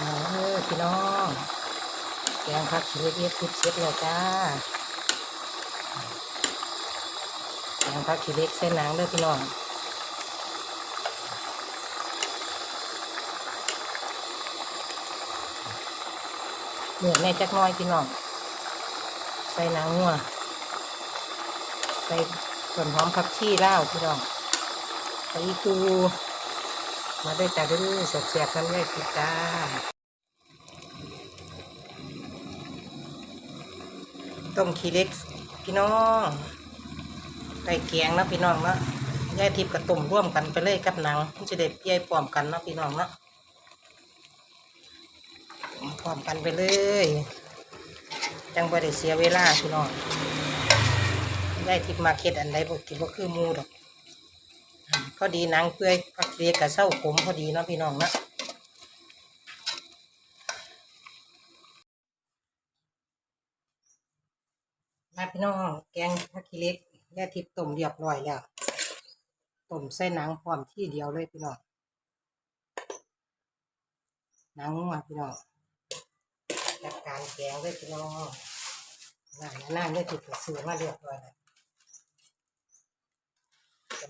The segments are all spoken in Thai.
มาเด้อพี่น้อง แกงผักชีเล็กๆทิพเสร็จแล้วจ้า แกงผักชีเล็กใส่หนังเด้อพี่น้องเหลือแม่จักน้อยพี่น้อง ใส่หนังงัว ใส่ส่วนหอมผักชีเลาพี่น้องใส่กู มาได้จ้าเด้อแซ่บๆกันเลยพี่จ้าต้มขี้เล็กพี่น้องไก่แกงนะพี่น้องเนาะยายทิพย์กับต้มร่วมกันไปเลยกับหนังมันจะได้เปียพร้อมกันเนาะพี่น้องเนาะต้มพร้อมกันไปเลยจังบ่ได้เสียเวลาพี่น้องยายทิพย์มาเค็ดอันใดบ่คิดว่คือมูดอก พอดีนังเปื่อยผักเลียกับเส้าขมพอดีเนาะพี่น้องนะมาพี่น้องแกงผักขี้เล็กแย่ทิพต้มเรียบร้อยแล้วต้มใส่หนังพร้อมที่เดียวเลยพี่น้องหนังมาพี่น้องจัดการแกงเลยพี่น้องหน้าหน้าเนี่ยติดซื้อมาเรียบร้อยแล้ว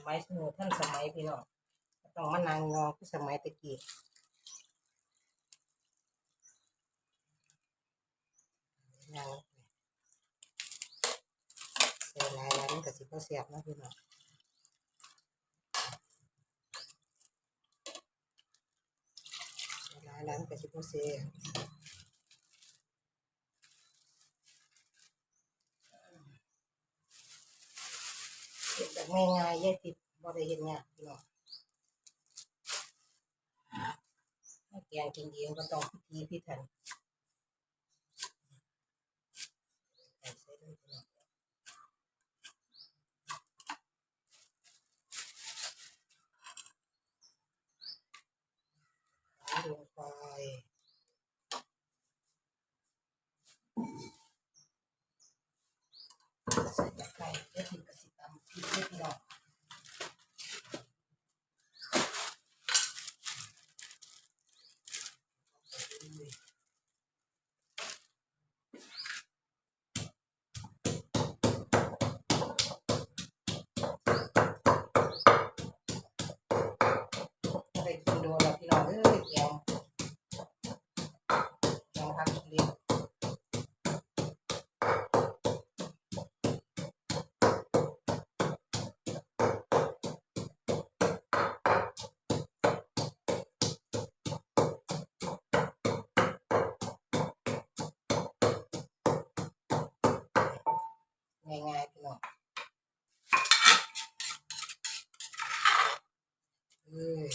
มัยสมัยท่านสมัยพี่น้องต้องมานางงอคือสมัยตะกี้นางใส่หลายแล้วมันก็สิบ่แซ่บนะพี่น้องหลายร้านก็สิบ่เสีย เฮ็ดแบบง่ายๆยายติดบ่ได้เฮ็ดยากพี่น้องแกงกินเองก็ต้องพิธีพิถันใส่ใส่ด้วยพี่น้องใส่ลงไปใส่ตะไคร้ได้ถึง ได้กินดนแล้วพี่น้องเอ้ยแกงแง่ายๆพี่น้องเอ้ย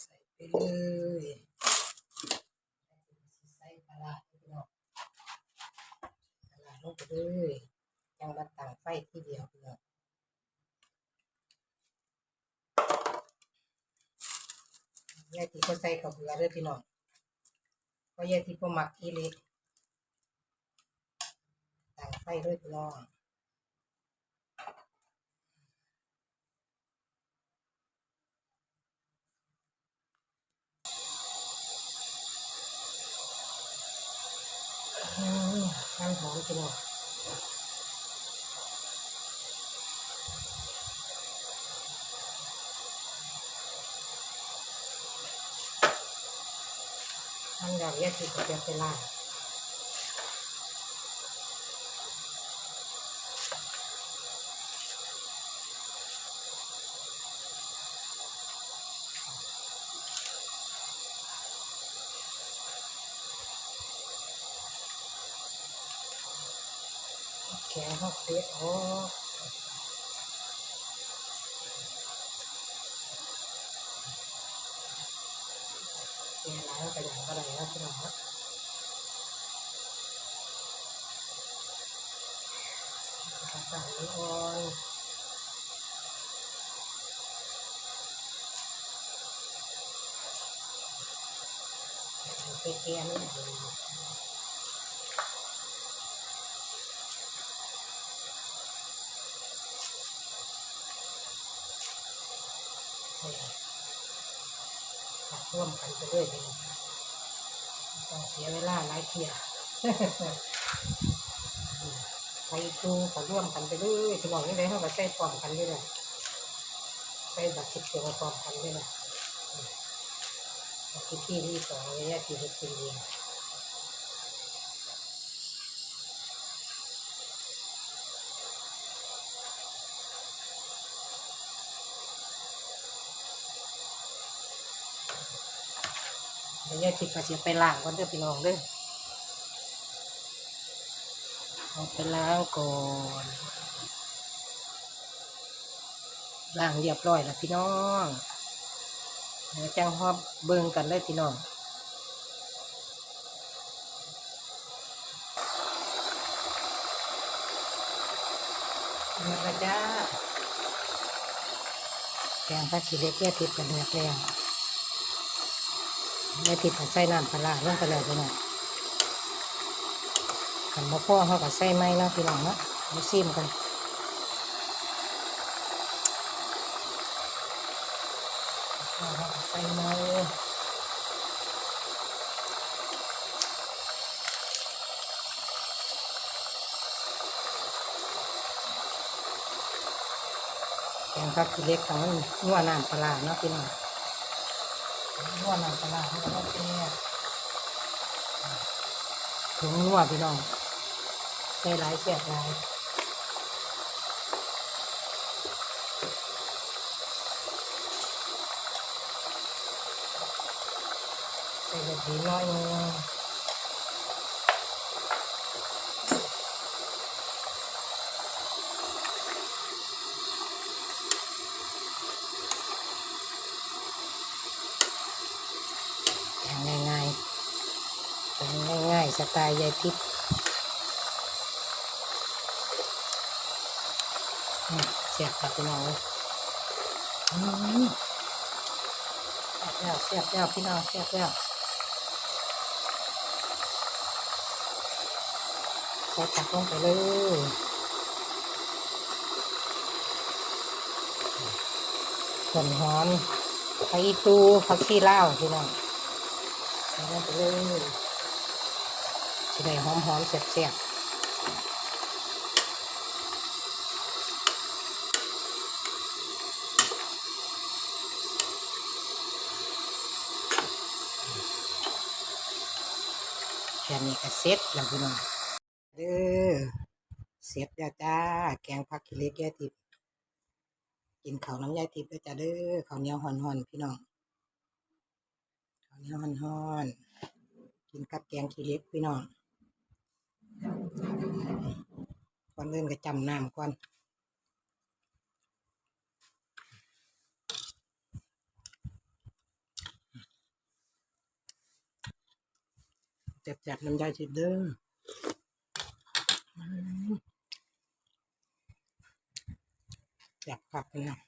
ใส่ไปเลยใส่ปลาพี่น้องปลาลงไปเลยยังมาตั้งไฟที่เดียวพี่น้องยายที่ก็ใส่ข้าวเบื่อเด้อพี่น้อง พราะยายที่พมักอีเล็กต่างไฟด้วยพี่น้องอืมน้ำหอมพี่น้อง ทำอย่างยายที่ก็จะไปล่างแข็งเขาเสียออกแก่หลยก็อ ย่างก็ได้แล้วพี่น้องค รับใส่อ่อนไปดร่วมกันไปเลยพี่น้องต้องเสียเวลาหลายเที่ยไปดูก็ร่วมกันไปด้วยพี่น้องนี่เลยเขาก็ใช้ความกันด้วยนะใช้บัตรคิดตัวความกันด้วยนะที่ที่ที่สองระยะที่หกปีเอง ระยะที่ก็เสียไปล้างก่อนเด้อพี่น้องเด้อเอาไปล้างก่อนล้างเรียบร้อยแล้วพี่น้องเดี๋ยวจังฮอบเบิ่งกันเลยพี่น้องเดือดแล้วจ้าแกงผักชีเล็กแย่ทิพย์กับเนื้อแกง แย่ทิพย์ก็ใส่น้ำปลาลงไปแล้วพี่น้องขันมะพ่อเขาก็ใส่ไม้เนาะพี่น้องเนาะมาซิมกันพ่อเขาก็ใส่ไม้แกงผักชีเล็กของนัวน้ำปลาเนาะพี่น้อง นัวน้ำปลาร้าเขาก็ต้องเสียถุงนัวพี่น้องใส่หลายเสียบหลายใส่แบบนี้น้อยนึงอย่างง่ายๆเป็นง่ายๆ สไตล์ยายทิพย์เสียบครับพี่น้องเลยอืมเสียบแล้วเสียบแล้วพี่น้องเสียบแล้วใส่ตักลงไปเลยต้นหอมผักอีตูผักชีเลาพี่น้องใส่ลงไปเลย จะได้หอมหอมๆเสียบเสียบๆแค่นี้ก็เสร็จแล้วพี่น้องเด้อเสร็จแล้วจ้า แกงผักขี้เหล็กแย่ทิพย์กินข้าวน้ำยายทิพย์แล้วจ้าเด้อข้าวเหนียวห่อนๆพี่น้องข้าวเหนียวห่อนๆกินกับแกงขี้เหล็กพี่น้อง ก่อนอื่นก็จำน้ำก่อนแจบๆน้ำยายทิพย์เด้ออยากกลับเลยนะ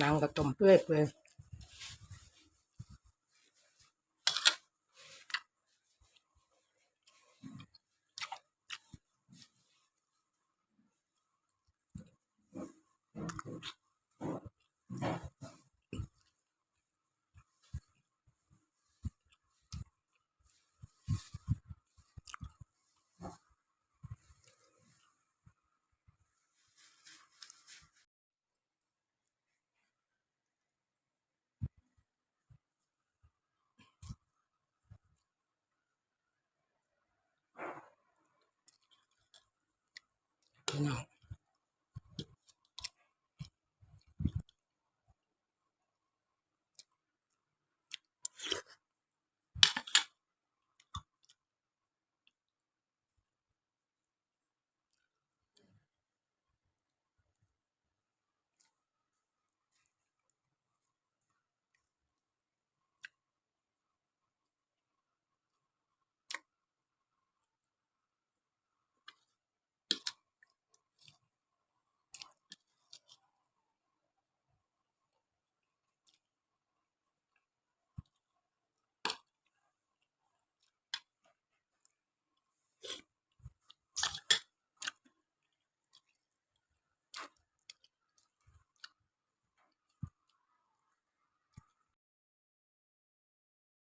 นางก็ต้มเปื่อยเปื่อย พี่น้อง